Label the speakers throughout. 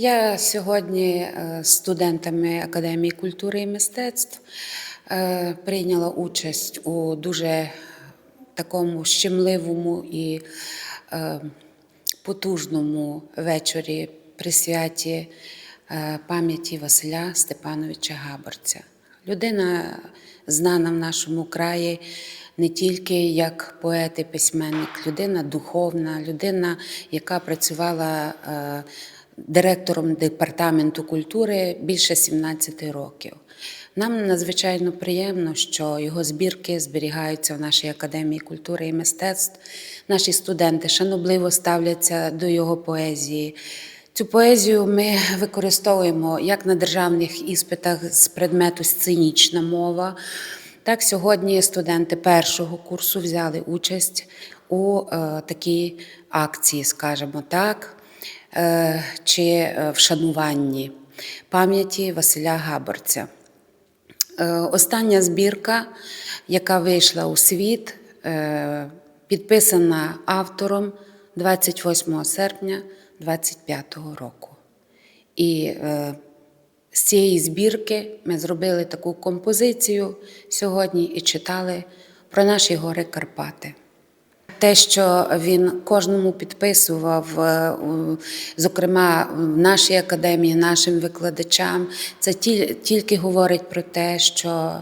Speaker 1: Я сьогодні е, з студентами Академії культури і мистецтв е, прийняла участь у дуже такому щемливому і е, потужному вечорі присвяті е, пам'яті Василя Степановича Габорця. Людина знана в нашому краї не тільки як поет і письменник, людина духовна, людина, яка працювала директором департаменту культури більше 17 років. Нам надзвичайно приємно, що його збірки зберігаються в нашій академії культури і мистецтв. Наші студенти шанобливо ставляться до його поезії. Цю поезію ми використовуємо як на державних іспитах з предмету сценічна мова. Так, сьогодні студенти першого курсу взяли участь у е, такій акції, скажімо так, чи е, вшануванні пам'яті Василя Габорця. Е, Остання збірка, яка вийшла у світ, е, підписана автором 28 серпня 25 року. І е, з цієї збірки ми зробили таку композицію сьогодні і читали про наші гори Карпати. Те, що він кожному підписував, е, зокрема в нашій академії, нашим викладачам, це ті- тільки говорить про те, що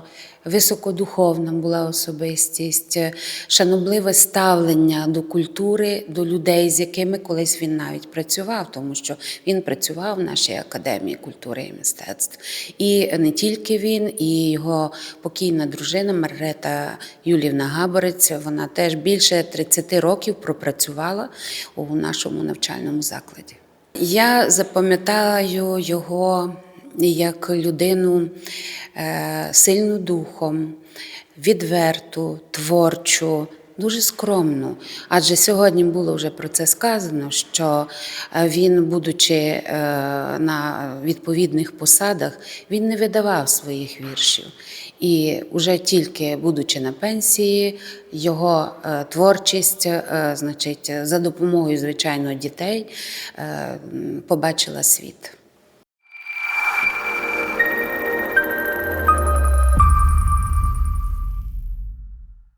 Speaker 1: високодуховна була особистість, е, шанобливе ставлення до культури, до людей, з якими колись він навіть працював, тому що він працював в нашій академії культури і мистецтв. І не тільки він, і його покійна дружина Маргарета Юлівна Габорець. Вона теж більше 30 років пропрацювала у нашому навчальному закладі. Я запам'ятаю його як людину е, сильну духом, відверту, творчу, дуже скромну. Адже сьогодні було вже про це сказано, що е, він, будучи е, на відповідних посадах, він не видавав своїх віршів. І вже тільки будучи на пенсії, його творчість, значить, за допомогою звичайно дітей, побачила світ.